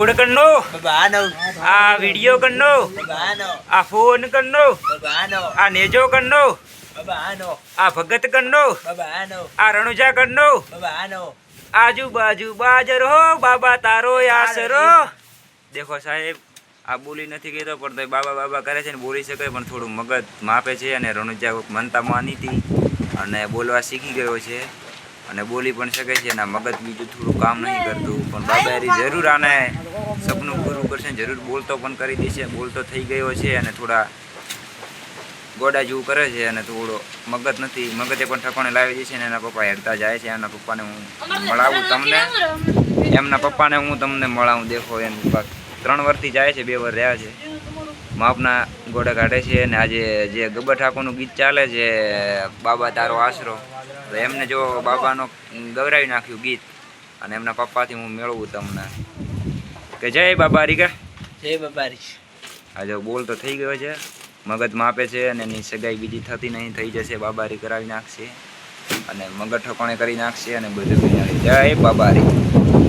ફોડ કરનો. આ વીડિયો કરનો. આ ફોન કરનો. આ નેજો કરનો. આ ભગત કરનો. આ રણુજા કરનો. આજુબાજુ બાજર હો બાબા તારો આસરો દેખો સાહેબ આ બોલી નથી કહેતો પણ તોય બાબા બાબા કરે છે ને બોલી શકે પણ થોડું મગજ માપે છે અને રણુજા મનતા માની હતી અને બોલવા શીખી ગયો છે. અને બોલી પણ શકે છે અને મગજ બીજું થોડું કામ નહીં કરતું પણ બાબા એરી જરૂર આને સપનું પૂરું કરશે જરૂર બોલતો પણ કરી દેશે. બોલતો થઈ ગયો છે અને થોડા ગોડા જેવું કરે છે અને થોડો મગજ નથી. મગજે પણ ઠકાણે લાવી દેશે ને એના પપ્પા હેરતા જાય છે. એના પપ્પાને હું મળાવું તમને. એમના પપ્પાને હું તમને મળાવું દેખો એમ. ત્રણ વર્ષથી જાય છે બે વર્ષ રહ્યા છે. માપના ગોડા કાઢે છે અને આજે જે ગબ્બર ઠાકોરનું ગીત ચાલે છે બાબા તારો આશરો તો એમને જો બાબાનો ગવરાવી નાખ્યું ગીત અને એમના પપ્પાથી હું મેળવું તમને. કે જય બાબા રીકા જય બબારી આજે બોલ તો થઈ ગયો છે મગજ માપે છે અને એની સગાઈ બીજી થતી નહીં થઈ જશે બાબારી કરાવી નાખશે. અને મગજ ઠકોણે કરી નાખશે અને બધું જય બાબારી